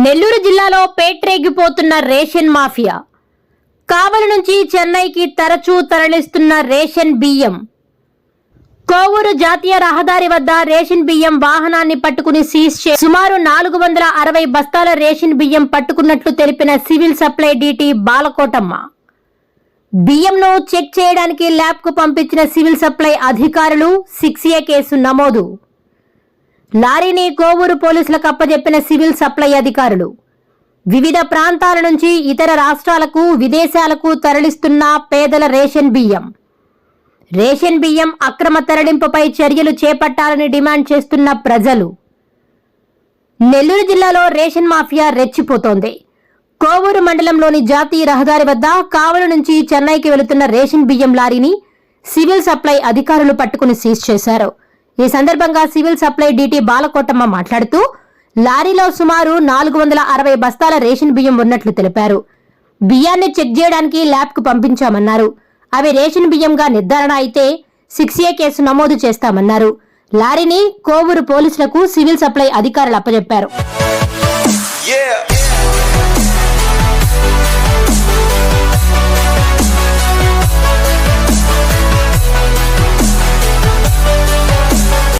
నెల్లూరు జిల్లాలో పేట్రేగిపోతున్న ration mafia. కావలి నుంచి చెన్నైకి తరచూ తరలిస్తున్న రేషన్ బియ్యం. కోవూరు జాతీయ రహదారి వద్ద రేషన్ బియ్యం వాహనాన్ని పట్టుకుని సీజ్ చే సుమారు నాలుగు వందల అరవై బస్తాల రేషన్ బియ్యం పట్టుకున్నట్లు తెలిపిన సివిల్ సప్లై డీటీ బాలకోటమ్మ. బియ్యంను చెక్ చేయడానికి ల్యాబ్కు పంపించిన సివిల్ సప్లై అధికారులు సిక్స్ ఏ కేసు నమోదు. లారీని కోవూరు పోలీసులకు అప్పజెప్పిన సివిల్ సప్లై అధికారులు. వివిధ ప్రాంతాల నుంచి ఇతర రాష్ట్రాలకు విదేశాలకు తరలిస్తున్న పేదల రేషన్ బియ్యం. రేషన్ బియ్యం అక్రమ తరలింపుపై చర్యలు చేపట్టాలని డిమాండ్ చేస్తున్న ప్రజలు. నెల్లూరు జిల్లాలో రేషన్ మాఫియా రెచ్చిపోతోంది. కోవూరు మండలంలోని జాతీయ రహదారి వద్ద కావలి నుంచి చెన్నైకి వెళుతున్న రేషన్ బియ్యం లారీని సివిల్ సప్లై అధికారులు పట్టుకుని సీజ్ చేశారు. ఈ సందర్భంగా సివిల్ సప్లై డీటీ బాలకోటమ్మ మాట్లాడుతూ లారీలో సుమారు నాలుగు వందల అరవై బస్తాల రేషన్ బియ్యం ఉన్నట్లు తెలిపారు. బియ్యాన్ని చెక్ చేయడానికి ల్యాబ్కు పంపించామన్నారు. అవి రేషన్ బియ్యంగా నిర్ధారణ అయితే సిక్స్ ఏ కేసు నమోదు చేస్తామన్నారు. లారీని కోవూరు పోలీసులకు సివిల్ సప్లై అధికారులు అప్పజెప్పారు. Yeah.